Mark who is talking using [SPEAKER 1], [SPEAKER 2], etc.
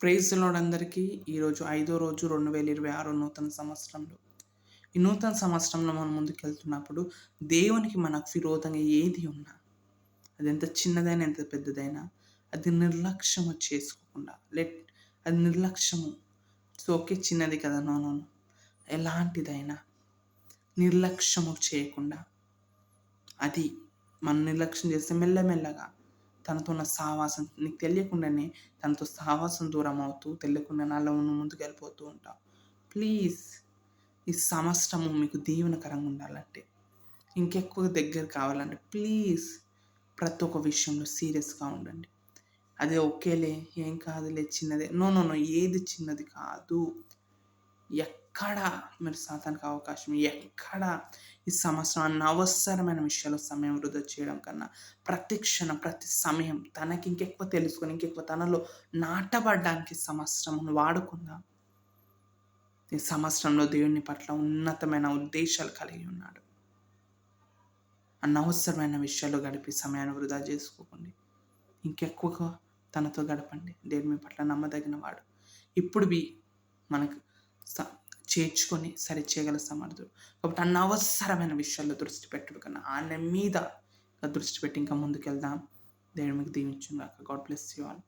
[SPEAKER 1] Praise అందరికీ. ఈరోజు ఐదో రోజు రెండు వేల ఇరవై ఆరు నూతన సంవత్సరంలో. ఈ నూతన సంవత్సరంలో మనం ముందుకు వెళ్తున్నప్పుడు దేవునికి మనకు విరోధంగా ఏది ఉన్నా అది ఎంత చిన్నదైనా ఎంత పెద్దదైనా అది నిర్లక్ష్యము చేసుకోకుండా లెట్ అది నిర్లక్ష్యము. ఓకే చిన్నది కదా నోను ఎలాంటిదైనా నిర్లక్ష్యము చేయకుండా అది మనం నిర్లక్ష్యం చేస్తే మెల్లమెల్లగా తనతో ఉన్న సావాసం నీకు తెలియకుండానే తనతో సహవాసం దూరం అవుతూ తెలియకుండా నాలో ముందుకు వెళ్ళిపోతూ ఉంటా ప్లీజ్ ఈ సంవత్సరము మీకు దీవెనకరంగా ఉండాలంటే. ఇంకెక్కువ దగ్గర కావాలంటే ప్లీజ్ ప్రతి ఒక్క విషయంలో సీరియస్గా ఉండండి. అదే ఓకేలే ఏం కాదులే చిన్నదే. నో నో నో ఏది చిన్నది కాదు. ఎక్కడ మీరు సాతానికి అవకాశం ఎక్కడ ఈ సంవత్సరం అనవసరమైన విషయాలు సమయం వృధా చేయడం కన్నా ప్రతి క్షణం ప్రతి సమయం తనకి ఇంకెక్కువ తెలుసుకొని ఇంకెక్కువ తనలో నాటబడడానికి సంవత్సరం వాడుకుందాం. ఈ సంవత్సరంలో దేవుని పట్ల ఉన్నతమైన ఉద్దేశాలు కలిగి ఉన్నాడు. అనవసరమైన విషయాలు గడిపి సమయాన్ని వృధా చేసుకోకండి. ఇంకెక్కువగా తనతో గడపండి. దేవుని పట్ల నమ్మదగిన వాడు ఇప్పుడు బి మనకు చేర్చుకొని సరిచేయగల సమర్థుడు. కాబట్టి అనవసరమైన విషయాల్లో దృష్టి పెట్టుడు కన్నా ఆయన మీద దృష్టి పెట్టి ఇంకా ముందుకెళ్దాం. దేవుడు మీకు దీవించుగాక గాడ్ బ్లెస్ యూ ఆల్.